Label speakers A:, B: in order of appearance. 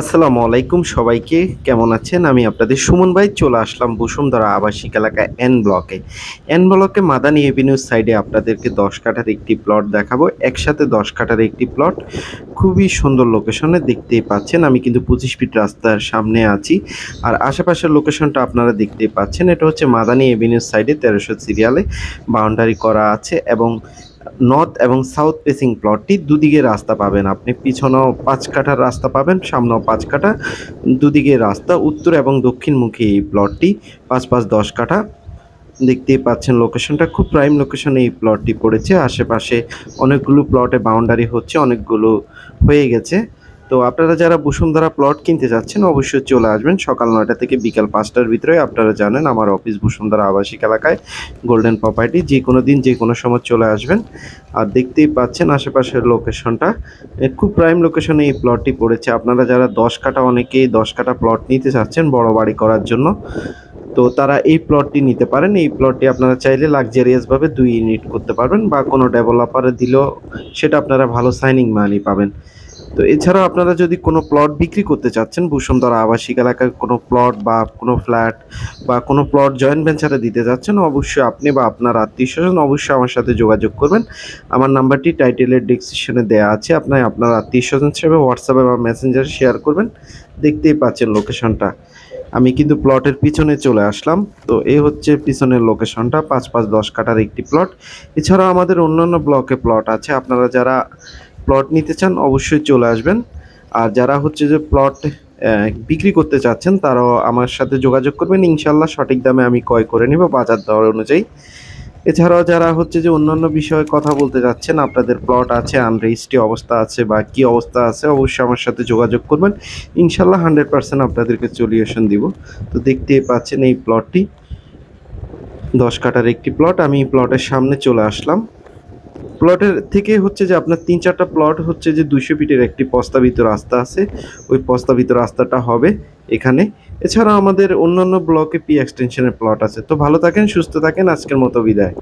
A: আসসালামু আলাইকুম সবাইকে, কেমন আছেন? আমি আপনাদের সুমন ভাই, চলে আসলাম বসুন্ধরা আবাসিক এলাকা এন ব্লকে এন ব্লকে মাদানি এভিনিউ সাইডে আপনাদেরকে দশ কাঠার একটি প্লট দেখাবো। একসাথে দশ কাঠার একটি প্লট খুবই সুন্দর লোকেশনে দেখতেই পাচ্ছেন। আমি কিন্তু পঁচিশ ফিট রাস্তার সামনে আছি। আর আশেপাশের লোকেশনটা আপনারা দেখতেই পাচ্ছেন। এটা হচ্ছে মাদানি এভিনিউ সাইডে তেরোশো সিরিয়ালে বাউন্ডারি করা আছে এবং নর্থ এবং সাউথ ফেসিং প্লটটি দুদিকে রাস্তা পাবেন আপনি। পিছনেও পাঁচ কাঠার রাস্তা পাবেন, সামনেও পাঁচ কাঠা। দুদিকে রাস্তা, উত্তর এবং দক্ষিণমুখী এই প্লটটি পাঁচ পাঁচ দশ কাঠা। দেখতেই পাচ্ছেন লোকেশনটা খুব প্রাইম লোকেশনে এই প্লটটি পড়েছে। আশেপাশে অনেকগুলো প্লটে বাউন্ডারি হচ্ছে, অনেকগুলো হয়ে গেছে। তো আপনারা যারা বসুন্ধরা প্লট কিনতে যাচ্ছেন, অবশ্যই চলে আসবেন। সকাল নয়টা থেকে বিকাল পাঁচটার ভিতরে আপনারা জানেন আমার অফিস বসুন্ধরা আবাসিক এলাকায় গোল্ডেন প্রপার্টি যে কোনো দিন, যে কোনো সময় চলে আসবেন। আর দেখতেই পাচ্ছেন আশেপাশের লোকেশনটা খুব প্রাইম লোকেশনে এই প্লটটি পড়েছে। আপনারা যারা দশ কাটা অনেকেই দশ কাটা প্লট নিতে চাচ্ছেন বড় বাড়ি করার জন্য, তো তারা এই প্লটটি নিতে পারেন। এই প্লটটি আপনারা চাইলে লাক্সারিয়াসভাবে দুই ইউনিট করতে পারবেন বা কোনো ডেভেলপারে দিলেও সেটা আপনারা ভালো সাইনিং মানি পাবেন। তো এছাড়াও আপনারা যদি কোনো প্লট বিক্রি করতে চাচ্ছেন, বসুন্ধরা আবাসিক এলাকায় কোনো প্লট বা কোনো ফ্ল্যাট বা কোনো প্লট জয়েন্ট ভেঞ্চারে দিতে যাচ্ছেন অবশ্যই আপনি বা আপনার আত্মীয় স্বজন অবশ্যই আমার সাথে যোগাযোগ করবেন। আমার নাম্বারটি টাইটেলের ডিসক্রিপশনে দেওয়া আছে, আপনার আপনার আত্মীয় স্বজন হিসেবে হোয়াটসঅ্যাপে বা মেসেঞ্জারে শেয়ার করবেন, দেখতেই পাচ্ছেন লোকেশনটা আমি কিন্তু প্লটের পিছনে চলে আসলাম, তো এই হচ্ছে পিছনের লোকেশনটা পাঁচ পাঁচ দশ কাটার একটি প্লট এছাড়াও আমাদের অন্যান্য ব্লকে প্লট আছে, আপনারা যারা প্লট নিতে চান, অবশ্যই চলে আসবেন। আর যারা হচ্ছে যে প্লট বিক্রি করতে চাচ্ছেন, তারাও আমার সাথে যোগাযোগ করবেন। ইনশাল্লাহ সঠিক দামে আমি ক্রয় করে নিব বাজার দর অনুযায়ী। এছাড়াও যারা হচ্ছে যে অন্যান্য বিষয়ে কথা বলতে যাচ্ছেন, আপনাদের প্লট আছে আনরেজিস্ট্রি অবস্থা আছে বা কি অবস্থা আছে, অবশ্যই আমার সাথে যোগাযোগ করবেন। ইনশাল্লাহ হান্ড্রেড পার্সেন্ট আপনাদেরকে সলিউশন দিব। তো দেখতেই পাচ্ছেন এই প্লটটি দশ কাটার একটি প্লট আমি প্লটের সামনে চলে আসলাম। প্লটের থেকে হচ্ছে যে আপনার তিন চারটা প্লট হচ্ছে যে দুইশো ফিটের একটি প্রস্তাবিত রাস্তা আছে। ওই প্রস্তাবিত রাস্তাটা হবে এখানে। এছাড়া আমাদের অন্যান্য ব্লকে পি এক্সটেনশনের প্লট আছে। তো ভালো থাকেন, সুস্থ থাকেন। আজকের মতো বিদায়।